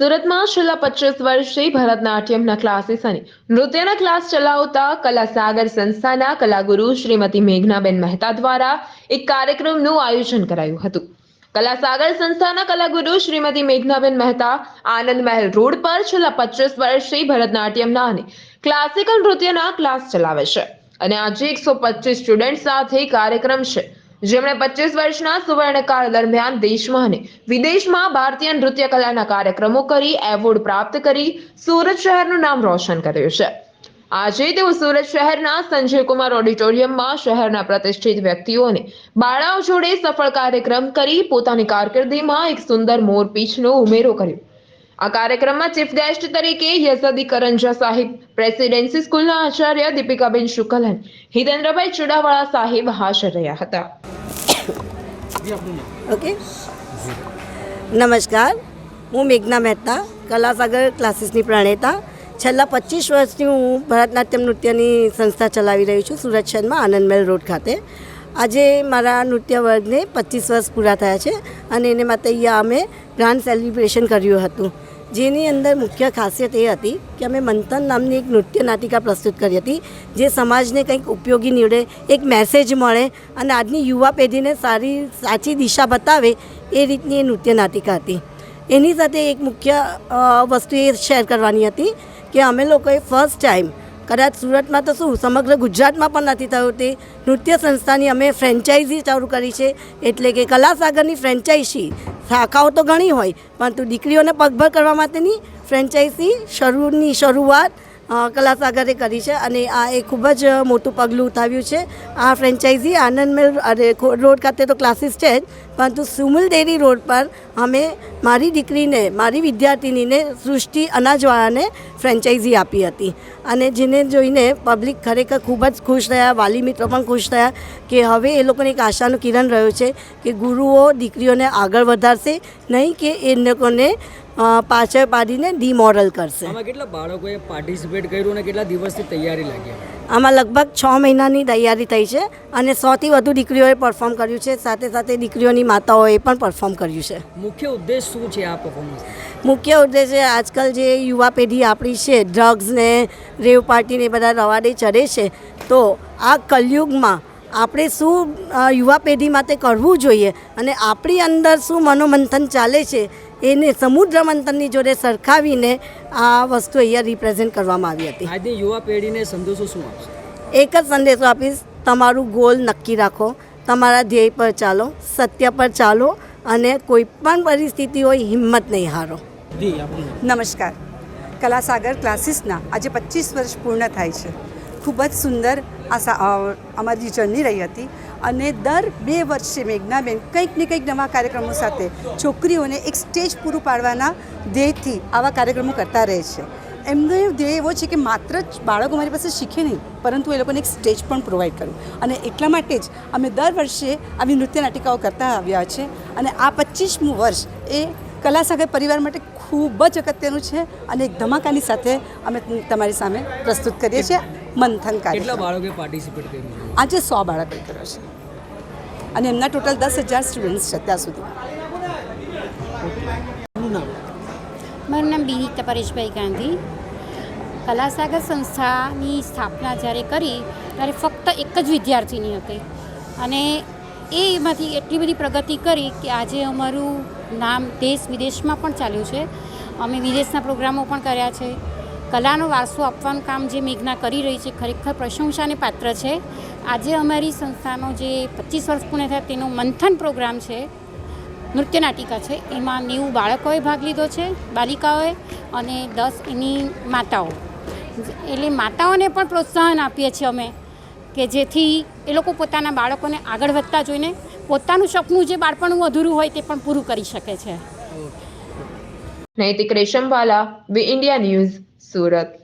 સુરતમાં છેલ્લા પચીસ વર્ષથી ભરતનાટ્યમના ક્લાસીસ અને નૃત્યના ક્લાસ ચલાવતા કલાસાગર સંસ્થાના કલાગુરુ શ્રીમતી મેઘનાબેન મહેતા દ્વારા એક કાર્યક્રમનું આયોજન કરાયું હતું. કલાસાગર સંસ્થાના કલાગુરુ શ્રીમતી મેઘનાબેન મહેતા આનંદ મહેલ રોડ પર છેલ્લા પચીસ વર્ષથી ભરતનાટ્યમના અને ક્લાસિકલ નૃત્યના ક્લાસ ચલાવે છે. અને આજે એકસો પચીસ સ્ટુડન્ટ સાથે કાર્યક્રમ છે. જેમણે પચીસ વર્ષના સુવર્ણકાળ દરમિયાન દેશમાં અને વિદેશમાં ભારતીય નૃત્ય કલાના કાર્યક્રમો કરી, એવોર્ડ પ્રાપ્ત કરી, સુરત શહેરનું નામ રોશન કર્યું છે. આજે તેઓ સુરત શહેરના સંજય કુમાર ઓડિટોરિયમમાં શહેરના પ્રતિષ્ઠિત વ્યક્તિઓને બાળાઓ જોડે સફળ કાર્યક્રમ કરી, પોતાની કારકિર્દીમાં એક સુંદર મોરપીંછનો ઉમેરો કર્યો. આ કાર્યક્રમમાં ચીફ ગેસ્ટ તરીકે યઝદી કરંજા સાહિબ, પ્રેસિડેન્સી સ્કૂલના આચાર્ય દીપિકાબેન શુકલ અને હિતેન્દ્રભાઈ ચુડાવાળા સાહેબ હાજર રહ્યા હતા. ઓકે? નમસ્કાર. હું મેઘના મહેતા, કલાસાગર ક્લાસીસની પ્રણેતા. છેલ્લા પચીસ વર્ષથી હું ભરતનાટ્યમ નૃત્યની સંસ્થા ચલાવી રહી છું, સુરત શહેરમાં આનંદમેલ રોડ ખાતે. આજે મારા નૃત્ય વર્ગને પચીસ વર્ષ પૂરા થયા છે અને એને માટે અહીંયા અમે ગ્રાન્ડ સેલિબ્રેશન કર્યું હતું. જેની અંદર મુખ્ય ખાસિયત એ હતી કે અમે મંથન નામની એક નૃત્ય નાટિકા પ્રસ્તુત કરી હતી, જે સમાજને કંઈક ઉપયોગી નીવડે, એક મેસેજ મળે અને આજની યુવા પેઢીને સારી, સાચી દિશા બતાવે એ રીતની એ નૃત્ય નાટિકા હતી. એની સાથે એક મુખ્ય વસ્તુ એ શેર કરવાની હતી કે અમે લોકોએ ફર્સ્ટ ટાઈમ કદાચ સુરતમાં તો શું, સમગ્ર ગુજરાતમાં પણ નથી થયું તે નૃત્ય સંસ્થાની અમે ફ્રેન્ચાઇઝી ચાલુ કરી છે. એટલે કે કલાસાગરની ફ્રેન્ચાઇઝી શાખાઓ તો ઘણી હોય, પરંતુ દીકરીઓને પગભર કરવા માટેની ફ્રેન્ચાઇઝી શરૂની શરૂઆત કલાસાગરે કરી છે અને આ એ ખૂબ જ મોટું પગલું ઉઠાવ્યું છે. આ ફ્રેન્ચાઇઝી આનંદમેલ અરે રોડ ખાતે તો ક્લાસીસ છે જ, પરંતુ સુમલ ડેરી રોડ પર અમે મારી દીકરીને, મારી વિદ્યાર્થિનીને સૃષ્ટિ અનાજવાળાને ફ્રેન્ચાઇઝી આપી હતી. અને જેને જોઈને પબ્લિક ખરેખર ખૂબ જ ખુશ થયા વાલી મિત્રો પણ ખુશ થયા કે હવે એ લોકોને એક આશાનું કિરણ રહ્યું છે કે ગુરુઓ દીકરીઓને આગળ વધારશે નહીં કે એ લોકોને પાછળ પાડીને ડિમોરલ કરશે. આમાં કેટલા બાળકોએ પાર્ટિસિપેટ કર્યું અને કેટલા દિવસથી તૈયારી લાગી? આમાં લગભગ છ મહિનાની તૈયારી થઈ છે અને સોથી વધુ દીકરીઓએ પરફોર્મ કર્યું છે. સાથે સાથે દીકરીઓની માતાઓએ પણ પરફોર્મ કર્યું છે. મુખ્ય ઉદ્દેશ શું છે આ પરફોર્મન્સ મુખ્ય ઉદ્દેશ્ય આજકાલ જે યુવા પેઢી આપણી છે ડ્રગ્સને રેવ પાર્ટીને બધા રવાડે ચડે છે તો આ કલયુગમાં આપણે શું યુવા પેઢી માટે કરવું જોઈએ અને આપણી અંદર શું મનોમંથન ચાલે છે એને સમુદ્ર મંથનની જોડે સરખાવીને આ વસ્તુ અહીંયા રિપ્રેઝેન્ટ કરવામાં આવી હતી. આજે યુવા પેઢીને સંદેશો શું આપશે? એક જ સંદેશો આપીશ તમારું ગોલ નક્કી રાખો તમારા ધ્યેય પર ચાલો સત્ય પર ચાલો અને કોઈ પણ પરિસ્થિતિ હોય હિંમત નહીં હારો. જી આપણું નમસ્કાર. કલાસાગર ક્લાસીસના આજે પચીસ વર્ષ પૂર્ણ થાય છે. ખૂબ જ સુંદર આ અમારી જર્ની રહી હતી અને દર બે વર્ષે મેઘનાબેન કંઈક ને કંઈક નવા કાર્યક્રમો સાથે છોકરીઓને એક સ્ટેજ પૂરું પાડવાના ધ્યેયથી આવા કાર્યક્રમો કરતા રહે છે. એમનો ધ્યેય એવો છે કે માત્ર જ બાળકો મારી પાસે શીખે નહીં પરંતુ એ લોકોને એક સ્ટેજ પણ પ્રોવાઈડ કરું અને એટલા માટે જ અમે દર વર્ષે આવી નૃત્ય નાટિકાઓ કરતા આવ્યા છે. અને આ પચીસમું વર્ષ એ કલા સાગર પરિવાર માટે ખૂબ જ અગત્યનું છે અને એક ધમાકાની સાથે અમે તમારી સામે પ્રસ્તુત કરીએ છીએ મંથન કર્યું? આજે સો બાળકોએ કર્યો છે. અને એમના ટોટલ દસ હજાર સ્ટુડન્ટ્સ છે ત્યાં સુધી. મારું નામ બિનિતા પરેશભાઈ ગાંધી. કલાસાગર સંસ્થાની સ્થાપના જ્યારે કરી, ત્યારે ફક્ત એક જ વિદ્યાર્થીની હતી. અને એમાંથી એટલી બધી પ્રગતિ કરી કે આજે અમારું નામ દેશ વિદેશમાં પણ ચાલ્યું છે. અમે વિદેશના પ્રોગ્રામો પણ કર્યા છે. કલાનો વારસો આપવાનું કામ જે મેઘના કરી રહી છે, ખરેખર પ્રશંસાને પાત્ર છે. આજે અમારી સંસ્થાનો જે પચીસ વર્ષ પૂર્ણ થયા, તેનો મંથન પ્રોગ્રામ છે. નૃત્ય નાટિકા છે. એમાં નેવું બાળકોએ ભાગ લીધો છે, બાલિકાઓએ અને દસ એની માતાઓ. એટલે માતાઓને પણ પ્રોત્સાહન આપીએ છીએ અમે કે જેથી એ લોકો પોતાના બાળકોને આગળ વધતા જોઈને પોતાનું સપનું જે બાળપણનું અધૂરું હોય તે પણ પૂરું કરી શકે છે. Naitik Reshamwala, V India news, Surat.